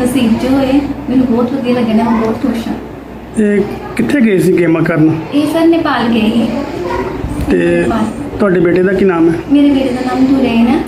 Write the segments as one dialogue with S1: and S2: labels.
S1: ਨਸੀਬ 'ਚ ਹੋਏ। ਮੈਨੂੰ ਬਹੁਤ ਵਧੀਆ ਲੱਗਿਆ ਨਾ ਮੈਂ ਬਹੁਤ ਖੁਸ਼ ਹਾਂ।
S2: ਇਹ ਕਿੱਥੇ ਗਏ ਸੀ ਗੇਮਾਂ ਕਰਨ?
S1: ਇਹ ਸਰ ਨੇਪਾਲ ਗਏ ਸੀ।
S2: ਤੇ
S1: ਨੇਪਾਲ।
S2: ਤੁਹਾਡੇ ਬੇਟੇ ਦਾ ਕੀ ਨਾਮ ਹੈ?
S1: ਮੇਰੇ ਬੇਟੇ ਦਾ ਨਾਮ ਦੁਰੇਨ ਹੈ।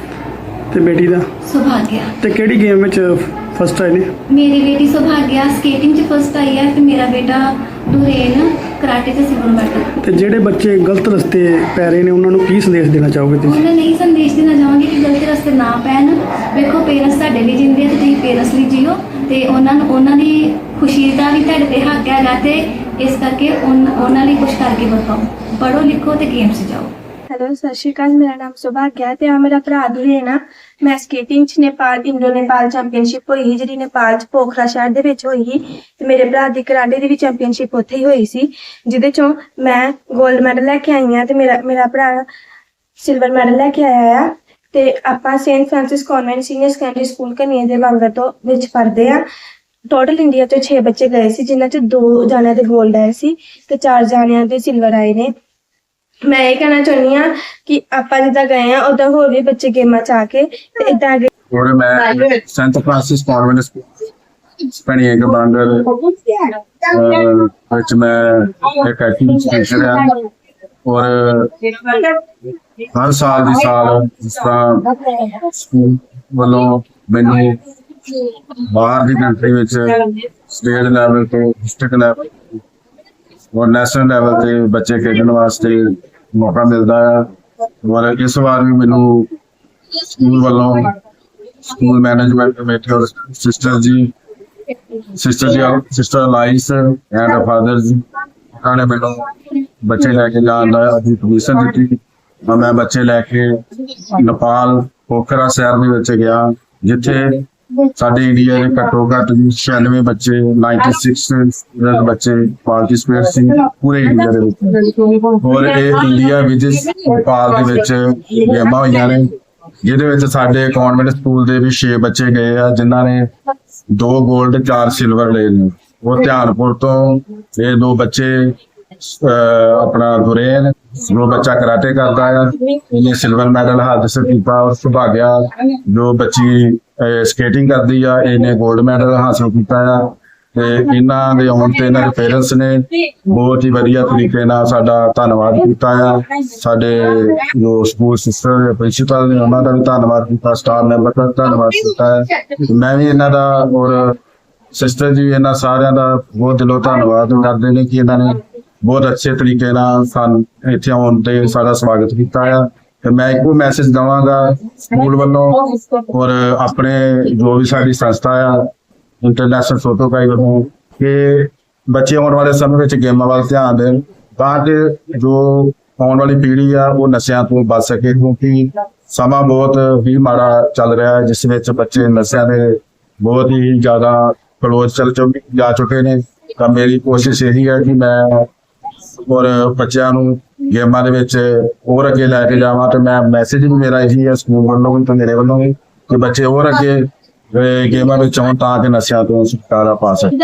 S2: ਤੇ ਬੇਟੀ ਦਾ?
S1: ਸੁਭਾਗਿਆ।
S2: ਤੇ ਕਿਹੜੀ ਗੇਮ ਵਿੱਚ ਫਸਟ ਆਏ ਨੇ?
S1: ਮੇਰੀ ਬੇਟੀ ਸੁਭਾਗਿਆ ਸਕੇਟਿੰਗ 'ਚ ਫਸਟ ਆਈ ਹੈ ਤੇ ਮੇਰਾ ਬੇਟਾ ਦੁਰੇਨ ਕਰਾਟੇ 'ਚ ਸਿਲਵਰ ਮੈਡਲ
S2: ਤੇ ਜਿਹੜੇ ਬੱਚੇ ਗਲਤ ਰਸਤੇ ਪੈ ਰਹੇ ਨੇ, ਉਹਨਾਂ ਨੂੰ ਕੀ ਸੰਦੇਸ਼ ਦੇਣਾ ਚਾਹੋਗੇ ਤੁਸੀਂ?
S1: ਉਹਨਾਂ ਨਹੀਂ ਸੰਦੇਸ਼ ਦੇਣਾ ਚਾਹਾਂਗੇ ਕਿ ਗਲਤ ਰਸਤੇ ਨਾ ਪੈਣ। ਵੇਖੋ ਪੇਰੈਂਟਸ ਤੁਹਾਡੇ ਲਈ ਜਿੰਦੇ ਆ ਤੇ ਤੁਸੀਂ ਪੇਰੈਂਟਸ ਲਈ ਜੀਓ ਤੇ ਉਹਨਾਂ ਨੂੰ, ਉਹਨਾਂ ਦੀ ਖੁਸ਼ੀ ਦਾ ਵੀ ਤੁਹਾਡੇ ਤੇ ਹੱਕ ਹੈਗਾ ਤੇ ਇਸ ਕਰਕੇ ਉਨ- ਉਹਨਾਂ ਲਈ ਕੁਝ ਕਰਕੇ ਬਤਾਓ ਪੜ੍ਹੋ ਲਿਖੋ ਤੇ ਗੇਮਸ ਜਾਓ।
S3: ਹੈਲੋ, ਸਤਿ ਸ਼੍ਰੀ ਅਕਾਲ, ਮੇਰਾ ਨਾਮ ਸੁਭਾਗਿਆ ਤੇ ਆ ਮੇਰਾ ਭਰਾ ਦੁਰੇਨਾ। ਮੈਂ ਸਕੇਟਿੰਗ ਚ ਨੇਪਾਲ, ਇੰਡੋ ਨੇਪਾਲ ਚੈਂਪੀਅਨਸ਼ਿਪ ਹੋਈ ਸੀ, ਜਿਹੜੀ ਨੇਪਾਲ ਚ ਪੋਖਰਾ ਸ਼ਹਿਰ ਦੇ ਵਿੱਚ ਹੋਈ ਸੀ ਤੇ ਮੇਰੇ ਭਰਾ ਦੀ ਕਰਾਟੇ ਦੀ ਵੀ ਚੈਂਪੀਅਨਸ਼ਿਪ ਉੱਥੇ ਹੀ ਹੋਈ ਸੀ, ਜਿਹਦੇ ਚੋਂ ਮੈਂ 골ਡ ਮੈਡਲ ਲੈ ਕੇ ਆਈ ਹਾਂ ਤੇ ਮੇਰਾ ਮੇਰਾ ਭਰਾ ਸਿਲਵਰ ਮੈਡਲ ਲੈ ਕੇ ਆਇਆ ਆ। ਤੇ ਆਪਾਂ saint Francis convent senior secondary school ਕਨੀਏ ਦੇ ਬੰਗਰ ਤੋਂ ਵਿੱਚ ਪੜ੍ਹਦੇ ਆ। ਟੋਟਲ ਇੰਡੀਆ ਤੋਂ 6 ਬੱਚੇ ਗਏ ਸੀ, ਜਿਨ੍ਹਾਂ ਚ ਦੋ ਜਾਣਿਆਂ ਦੇ 골ਡ ਆਏ ਸੀ ਤੇ ਚਾਰ ਜਾਣਿਆਂ ਦੇ ਸਿਲਵਰ ਆਏ ਨੇ। ਮੈਂ ਇਹ ਕਹਿਣਾ ਚਾਹੁੰਦੀ ਆ ਕਿ ਆਪਾਂ ਜਿੱਦਾਂ ਗਏ ਆ ਉਦਾਂ ਹੋਰ ਵੀ ਬੱਚੇ ਗੇਮਾਂ ਚ ਆ ਕੇ ਤੇ ਇਦਾਂ ਅੱਗੇ
S4: ਔਰ ਮੈਂ ਸੈਂਟ ਫ੍ਰਾਂਸਿਸ ਕਨਵੈਂਟ ਸਕੂਲ ਸਪੈਣੀ ਇੱਕ ਬਾਂਡਰ ਵਿੱਚ ਮੈਂ ਇੱਕ ਐਕਟਿੰਗ ਟੀਚਰ ਆ ਔਰ ਹਰ ਸਾਲ ਦੀ ਸਾਲ ਜਿਸ ਤਰ੍ਹਾਂ ਸਕੂਲ ਵੱਲੋਂ ਮੈਨੂੰ ਬਾਹਰ ਦੀ ਕੰਟਰੀ ਵਿੱਚ ਸਟੇਟ ਲੈਵਲ ਤੋਂ ਡਿਸਟ੍ਰਿਕਟ ਲੈਵਲ ਔਰ ਨੈਸ਼ਨਲ ਲੈਵਲ ਤੇ ਬੱਚੇ ਖੇਡਣ ਵਾਸਤੇ ਮੌਕਾ ਮਿਲਦਾ ਹੈ ਔਰ ਇਸ ਵਾਰ ਵੀ ਮੈਨੂੰ ਸਕੂਲ ਵੱਲੋਂ ਸਕੂਲ ਮੈਨੇਜਮੈਂਟ ਕਮੇਟੀ ਔਰ sister ji sister ji sister ਲਾਈਸ and father ਜੀ, ਉਹਨਾਂ ਨੇ ਮੈਨੂੰ ਬੱਚੇ ਲੈ ਕੇ ਜਾਣ ਦਾ ਅਧਿ ਪਰਮਿਸ਼ਨ ਦਿੱਤੀ। ਤਾਂ ਮੈਂ ਬੱਚੇ ਲੈ ਕੇ ਨੇਪਾਲ ਪੋਖਰਾ ਸ਼ਹਿਰ ਦੇ ਵਿੱਚ ਗਿਆ, ਜਿੱਥੇ ਸਾਡੇ ਇੰਡੀਆ ਦੇ ਘੱਟੋ ਘੱਟ 96 ਬੱਚੇ 96 ਸਟੂਡੈਂਟ ਬੱਚੇ ਪਾਰਟਿਸਪੇਟ ਸੀ, ਪੂਰੇ ਇੰਡੀਆ ਦੇ ਵਿੱਚ। ਹੋਰ ਇਹ ਇੰਡੀਆ ਵਿੱਚ ਨੇਪਾਲ ਦੇ ਵਿੱਚ ਗੇਮਾਂ ਹੋਈਆਂ ਨੇ, ਜਿਹਦੇ ਵਿੱਚ ਸਾਡੇ ਕਨਵੈਂਟ ਸਕੂਲ ਦੇ ਵੀ 6 ਬੱਚੇ ਗਏ ਆ, ਜਿਨ੍ਹਾਂ ਨੇ ਦੋ 골ਡ ਚਾਰ ਸਿਲਵਰ ਲਏ ਨੇ। ਉਹ ਧਿਆਨਪੁਰ ਤੋਂ ਇਹ ਦੋ ਬੱਚੇ ਆਪਣਾ ਦੁਰੇਨ ਜੋ ਬੱਚਾ ਕਰਾਟੇ ਕਰਦਾ ਆ ਇਹਨੇ ਸਿਲਵਰ ਮੈਡਲ ਹਾਦਸੇ ਕੀਤਾ, ਔਰ ਸੁਭਾਗਿਆ ਜੋ ਬੱਚੀ ਸਕੇਟਿੰਗ ਕਰਦੀ ਆ, ਇਹਨੇ 골ਡ ਮੈਡਲ ਹਾਸਲ ਕੀਤਾ ਆ। ਤੇ ਇਹਨਾਂ ਦੇ ਆਉਣ ਤੇ ਇਹਨਾਂ ਦੇ ਪੇਰੈਂਟਸ ਨੇ ਬਹੁਤ ਹੀ ਵਧੀਆ ਤਰੀਕੇ ਨਾਲ ਸਾਡਾ ਧੰਨਵਾਦ ਕੀਤਾ ਆ। ਸਾਡੇ ਜੋ ਸਕੂਲ ਸਿਸਟਰ ਪ੍ਰਿੰਸੀਪਲ ਨੇ, ਉਹਨਾਂ ਦਾ ਵੀ ਧੰਨਵਾਦ ਕੀਤਾ ਸਟਾਫ ਮੈਂਬਰ ਦਾ ਧੰਨਵਾਦ ਕੀਤਾ ਹੈ ਮੈਂ ਵੀ ਇਹਨਾਂ ਦਾ ਔਰ ਸਿਸਟਰ ਜੀ ਇਹਨਾਂ ਸਾਰਿਆਂ ਦਾ ਬਹੁਤ ਦਿਲੋਂ ਧੰਨਵਾਦ ਕਰਦੇ ਨੇ ਕਿ ਇਹਨਾਂ ਨੇ ਬਹੁਤ ਅੱਛੇ ਤਰੀਕੇ ਨਾਲ ਸਾਨੂੰ ਇੱਥੇ ਆਉਣ ਤੇ ਸਾਡਾ ਸਵਾਗਤ ਕੀਤਾ ਆ। ਤੇ ਮੈਂ ਇੱਕੋ ਮੈਸੇਜ ਦਵਾਂਗਾ ਸਕੂਲ ਵੱਲੋਂ ਔਰ ਆਪਣੇ ਜੋ ਵੀ ਸਾਡੀ ਸੰਸਥਾ ਆ ਇੰਟਰਨੈਸ਼ਨਲ ਫੋਟੋ ਕਾਈ ਵੱਲੋਂ ਕਿ ਬੱਚੇ ਆਉਣ ਵਾਲੇ ਸਮੇਂ ਵਿੱਚ ਗੇਮਾਂ ਵੱਲ ਧਿਆਨ ਦੇਣ ਤਾਂ ਕਿ ਜੋ ਆਉਣ ਵਾਲੀ ਪੀੜ੍ਹੀ ਆ, ਉਹ ਨਸ਼ਿਆਂ ਤੋਂ ਬਚ ਸਕੇ ਕਿਉਂਕਿ ਸਮਾਂ ਬਹੁਤ ਹੀ ਮਾੜਾ ਚੱਲ ਰਿਹਾ ਹੈ, ਜਿਸ ਵਿੱਚ ਬੱਚੇ ਨਸ਼ਿਆਂ ਦੇ ਬਹੁਤ ਹੀ ਜ਼ਿਆਦਾ ਕਲੋਜ਼ ਚੱਲ ਚੁੱਕੇ ਜਾ ਚੁੱਕੇ ਨੇ। ਤਾਂ ਮੇਰੀ ਕੋਸ਼ਿਸ਼ ਇਹੀ ਹੈ ਕਿ ਮੈਂ ਔਰ ਬੱਚਿਆਂ ਨੂੰ ਗੇਮਾਂ ਦੇ ਵਿੱਚ ਹੋਰ ਅੱਗੇ ਲੈ ਕੇ ਜਾਵਾਂ ਤੇ ਮੈਂ ਮੈਸੇਜ ਵੀ ਮੇਰਾ ਇਹੀ ਹੈ ਸਕੂਲ ਵੱਲੋਂ ਵੀ ਤੇ ਮੇਰੇ ਵੱਲੋਂ ਵੀ ਕਿ ਬੱਚੇ ਹੋਰ ਅੱਗੇ ਗੇਮਾਂ ਵਿੱਚ ਆਉਣ ਤਾਂ ਕਿ ਨਸ਼ਿਆਂ ਤੋਂ ਛੁਟਕਾਰਾ ਪਾ ਸਕਣ।